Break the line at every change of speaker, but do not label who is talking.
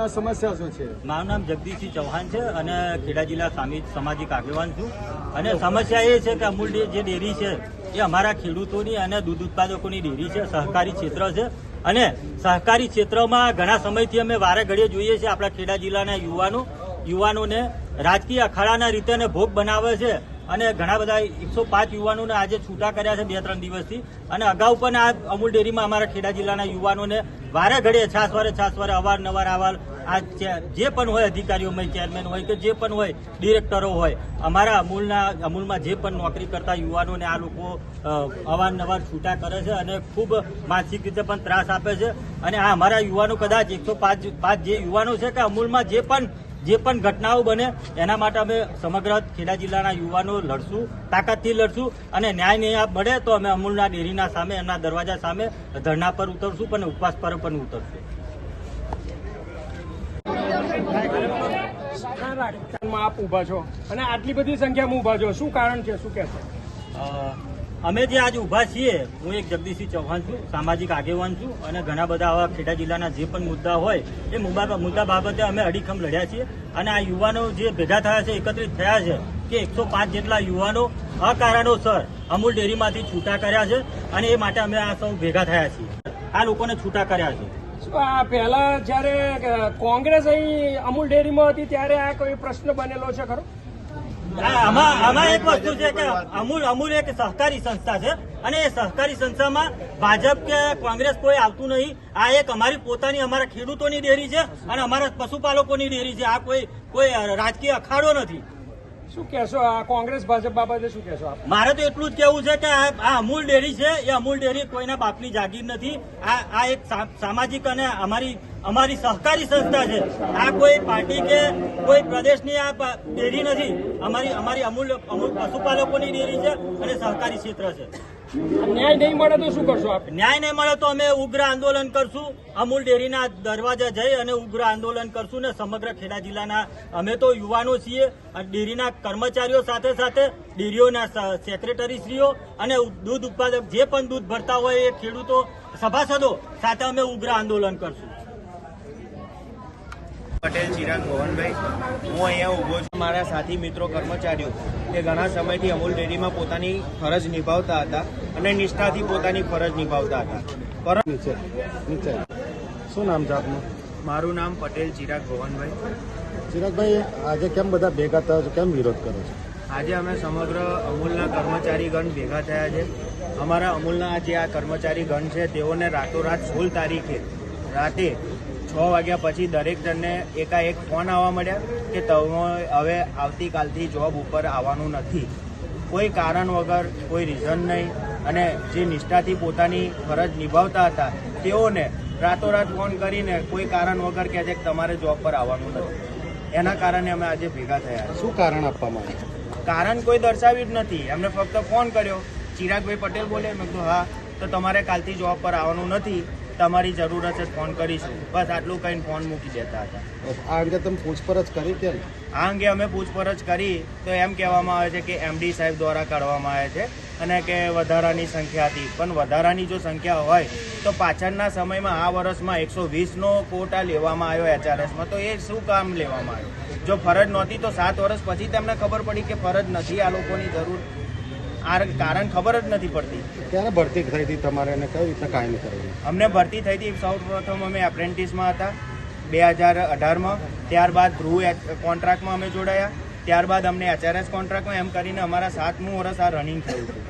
અને સમસ્યા શું છે?
મારું નામ જગદીશસિંહ ચૌહાણ છે અને ખેડા જિલ્લા સામી, સામાજિક આગેવાન છું. અને સમસ્યા એ છે કે અમૂલ જે ડેરી છે, એ અમારા ખેડૂતોની અને દૂધ ઉત્પાદકોની ડેરી છે, સહકારી ક્ષેત્ર છે. અને સહકારી ક્ષેત્રમાં ઘણા સમયથી અમે વારે ઘડીએ જોઈએ છીએ આપણા ખેડા જિલ્લાના યુવાનો. યુવાનોને રાજકીય અખાડાના રીતે ભોગ બનાવે છે. અને ઘણા બધા એકસો પાંચ યુવાનોને આજે છૂટા કર્યા છે બે ત્રણ દિવસથી. અને અગાઉ પણ આ અમૂલ ડેરીમાં અમારા ખેડા જિલ્લાના યુવાનોને વારે ઘડીએ છાસવારે છાસવારે અવારનવાર આવા આ જે પણ હોય અધિકારીઓમાં ચેરમેન હોય કે જે પણ હોય ડિરેક્ટરો હોય, અમારા અમૂલના અમૂલમાં જે પણ નોકરી કરતા યુવાનોને આ લોકો અવારનવાર છૂટા કરે છે અને ખૂબ માનસિક રીતે પણ ત્રાસ આપે છે. અને આ અમારા યુવાનો કદાચ એકસો પાંચ પાંચ જે યુવાનો છે કે અમૂલમાં જે પણ જે પણ ઘટનાઓ બને એના માટે અમે સમગ્ર ખેડા જિલ્લાના યુવાનો લડશું તાકાતથી લડશું અને ન્યાય નહીં મળે તો અમે અમૂલના ડેરીના સામે એમના દરવાજા સામે ધરણા પર ઉતરશું પણ ઉપવાસ પર પણ ઉતરશું.
આપ ઊભા છો અને આટલી બધી સંખ્યામાં ઊભા છો. શું કારણ છે? શું કહેશો?
અમે જે આજે ઊભા છીએ, હું એક જગદીશસિંહ ચૌહાણ છું, સામાજિક આગેવાન છું અને ઘણા બધા આવા ખેડા જિલ્લાના જે પણ મુદ્દા હોય, એ મુદ્દા બાબતે અમે અડીખમ લડ્યા છીએ. અને આ યુવાનો જે ભેગા થયા છે, એકત્રિત થયા છે, કે એકસો પાંચ જેટલા યુવાનો અકારણોસર અમૂલ ડેરીમાંથી છૂટા કર્યા છે અને એ માટે અમે આ સૌ ભેગા થયા છીએ. આ લોકોને છૂટા કર્યા છે.
પહેલા જ્યારે કોંગ્રેસ અહીં અમૂલ ડેરીમાં હતી, ત્યારે આ કોઈ પ્રશ્ન બનેલો છે ખરો?
આમાં આમાં એક વસ્તુ છે કે અમૂલ અમૂલ એક સહકારી સંસ્થા છે અને એ સહકારી સંસ્થામાં ભાજપ કે કોંગ્રેસ કોઈ આવતું નહીં. આ એક અમારી પોતાની, અમારા ખેડૂતોની ડેરી છે અને અમારા પશુપાલકોની ડેરી છે. આ કોઈ કોઈ રાજકીય અખાડો નથી.
શું કહેશો? આ કોંગ્રેસ, ભાજપ બાબતે શું કહેશો
મારે તો એટલું જ કેવું છે કે આ અમૂલ ડેરી છે, એ અમૂલ ડેરી કોઈના બાપની જાગીર નથી. આ આ એક સામાજિક અને અમારી અમારી સહકારી સંસ્થા છે. આ કોઈ પાર્ટી કે કોઈ પ્રદેશની આ ડેરી નથી. અમારી અમારી અમૂલ અમૂલ પશુપાલકોની ડેરી છે અને સહકારી ક્ષેત્ર છે.
ન્યાય નહીં મળે તો
અમે ઉગ્ર આંદોલન કરશું. અમૂલ ડેરીના દરવાજા જઈ અને ઉગ્ર આંદોલન કરશું ને સમગ્ર ખેડા જિલ્લાના અમે તો યુવાનો છીએ. ડેરીના કર્મચારીઓ સાથે સાથે ડેરીઓના સેક્રેટરીશ્રીઓ અને દૂધ ઉત્પાદક જે પણ દૂધ ભરતા હોય એ ખેડૂતો, સભાસદો સાથે અમે ઉગ્ર આંદોલન કરશું.
પટેલ ચિરાગ મોહનભાઈ. હું અહીંયા ઊભો છું. મારા સાથી મિત્રો કર્મચારીઓ તે ઘણા સમયથી અમૂલ ડેરીમાં પોતાની ફરજ નિભાવતા હતા અને નિષ્ઠાથી પોતાની ફરજ નિભાવતા હતા. પરંતુ
નીચે. શું નામ છે આપનું?
મારું નામ પટેલ ચિરાગ મોહનભાઈ.
ચિરાગભાઈ આજે કેમ બધા ભેગા થયા છો? કેમ વિરોધ કરો છો?
આજે અમે સમગ્ર અમૂલના કર્મચારીગણ ભેગા થયા છે. અમારા અમૂલના જે આ કર્મચારીગણ છે તેઓને રાતોરાત સોળ તારીખે રાતે છ વાગ્યા પછી દરેક જણને એકાએક ફોન આવવા મળ્યા કે તમે હવે આવતીકાલથી જોબ ઉપર આવવાનું નથી. કોઈ કારણ વગર કોઈ રીઝન નહીં અને જે નિષ્ઠાથી પોતાની ફરજ નિભાવતા હતા તેઓને રાતોરાત ફોન કરીને કોઈ કારણ વગર કહે છે કે તમારે જોબ પર આવવાનું નથી. એના કારણે અમે આજે ભેગા થયા
શું કારણ આપવામાં
કારણ કોઈ દર્શાવ્યું જ નથી. એમને ફક્ત ફોન કર્યો. ચિરાગભાઈ પટેલ બોલે મેં કીધું હા તો તમારે કાલથી જોબ પર આવવાનું નથી. તમારી જરૂર તો ફોન કરીશું. બસ આટલું કહીને ફોન મૂકી દેતા હતા.
આ અંગે તમે પૂછપરછ કરી કેમ
આ અંગે અમે પૂછપરછ કરી તો એમ કહેવામાં આવે છે કે એમડી સાહેબ દ્વારા કાઢવામાં આવે છે અને કે વધારાની સંખ્યા હતી. પણ વધારાની જો સંખ્યા હોય તો પાછળના સમયમાં આ વર્ષમાં એકસો વીસનો કોટા લેવામાં આવ્યો એચઆરએસમાં. તો એ શું કામ લેવામાં આવ્યો? જો ફરજ નહોતી તો સાત વર્ષ પછી તેમને ખબર પડી કે ફરજ નથી આ લોકોની જરૂર. કારણ ખબર જ નથી પડતી.
ક્યારે ભરતી થઈ હતી તમારે અને કઈ રીતના કાયમી કરેલી
અમને ભરતી થઈ હતી. સૌ પ્રથમ અમે એપ્રેન્ટિસમાં હતા. બે હજાર અઢારમાં. ત્યારબાદ ગૃહ કોન્ટ્રાક્ટમાં અમે જોડાયા. ત્યારબાદ અમને એચઆરએસ કોન્ટ્રાક્ટમાં એમ કરીને અમારા સાતમું વર્ષ આ રનિંગ થયું હતું.